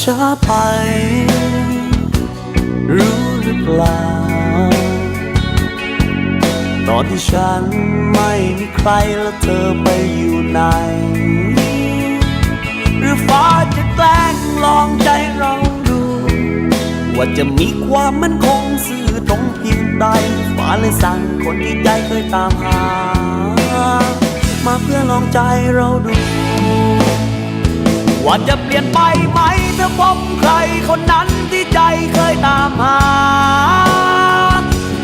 ช้าไป รู้หรือเปล่า ตอนที่ฉันไม่มีใครแล้วเธอไปอยู่ไหน หรือฟ้าจะแกล้งลองใจเราดู ว่าจะมีความมั่นคงสื่อตรงเพียงใดฟ้าเลยสั่งคนที่ใจเคยตามหา มาเพื่อลองใจเราดู ว่าจะเปลี่ยนไปไหมถ้าพบใครคนนั้นที่ใจเคยตามหา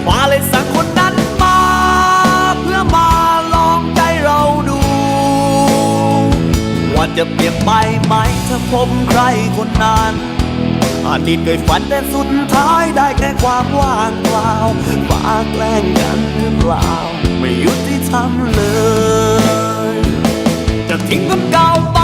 ฟ้าเลยสั่งคนนั้นมา เพื่อมาลองใจเราดู ว่าจะเปลี่ยนไปไหมถ้าพบใครคนนั้นอดีตเคยฝันแต่สุดท้ายได้แค่ความว่างเปล่าฟ้าแกล้งกันหรือเปล่า ไม่ยุติธรรมเลย จะทิ้งคนเก่าไป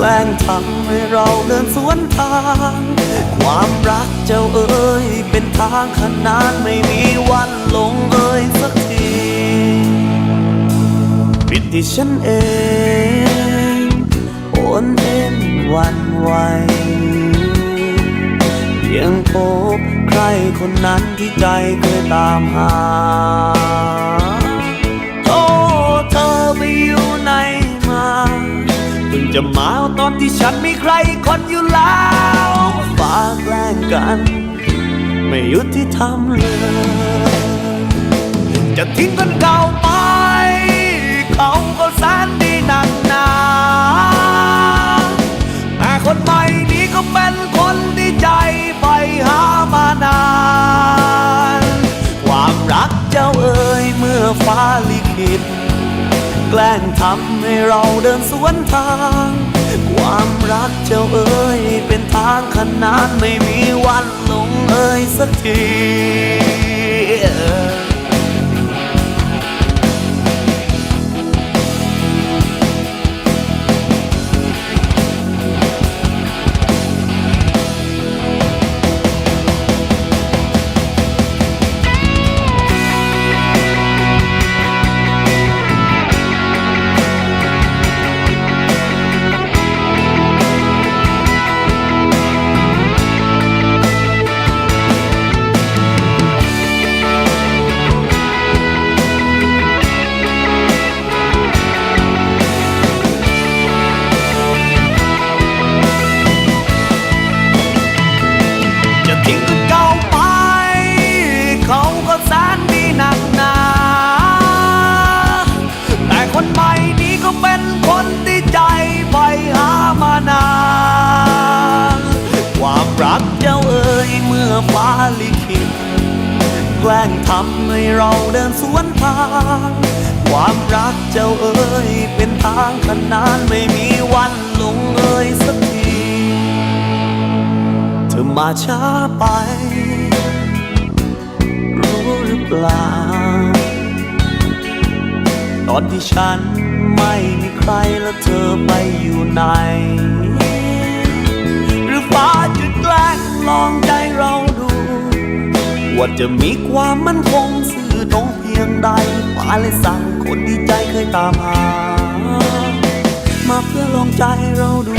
กล้งทำให้เราเดินสวนทาง ความรักเจ้าเอ๋ยเป็นทางขนานไม่มีวันลงเอ่ยสักทีผิดที่ฉันเองโอนเอ็นวันไหวเพียงพบใครคนนั้นที่ใจเคยตามหา มาตอนที่ฉันมีใครคนอยู่แล้วฟ้าแกล้งกัน ไม่ยุติธรรมเลย จะทิ้งคนเก่าไป เขาก็แสนดีหนักหนาแต่คนใหม่นี้ก็เป็นคนที่ใจไปหามานาน ความรักเจ้าเอ๋ยเมื่อฟ้าลิขิตแกล้งทำให้เราเดินสวนทาง กเจ้าเอ๋ยเป็นทางขนานไม่มีวันลงเอ่ยสักที ก็เป็นคนที่ใจใฝ่หามานานความรักเจ้าเอ๋ยเมื่อฟ้าลิขิตแกล้งทำให้เราเดินสวนทาง ความรักเจ้าเอ๋ยเป็นทางขนานไม่มีวันลงเอ่ยสักที เธอมาช้าไป รู้หรือเปล่า ตอนที่ฉัน ไม่มีใครแล้วเธอไปอยู่ไหน หรือฟ้าจะแกล้งลองใจเราดู ว่าจะมีความมั่นคงสื่อตรงเพียงใดฟ้าเลยสั่งคนที่ใจเคยตามหา มาเพื่อลองใจเราดู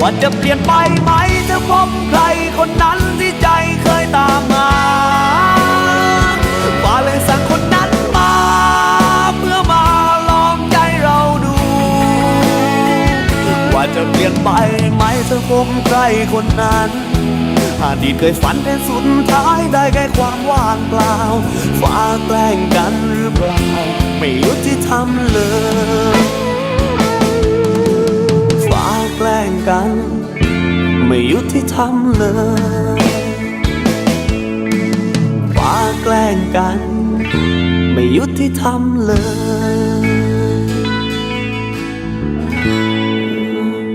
ว่าจะเปลี่ยนไปไหมถ้าพบใครคนนั้นที่ใจเคยตามมา บใครคนนั้นอดีตเคยฝันแต่สุดท้ายได้แค่ความว่างเปล่าฟ้าแกล้งกันหรือเปล่า ไม่ยุติธรรมเลยฟ้าแกล้งกัน ไม่ยุติธรรมเลยฟ้าแกล้งกัน ไม่ยุติธรรมเลย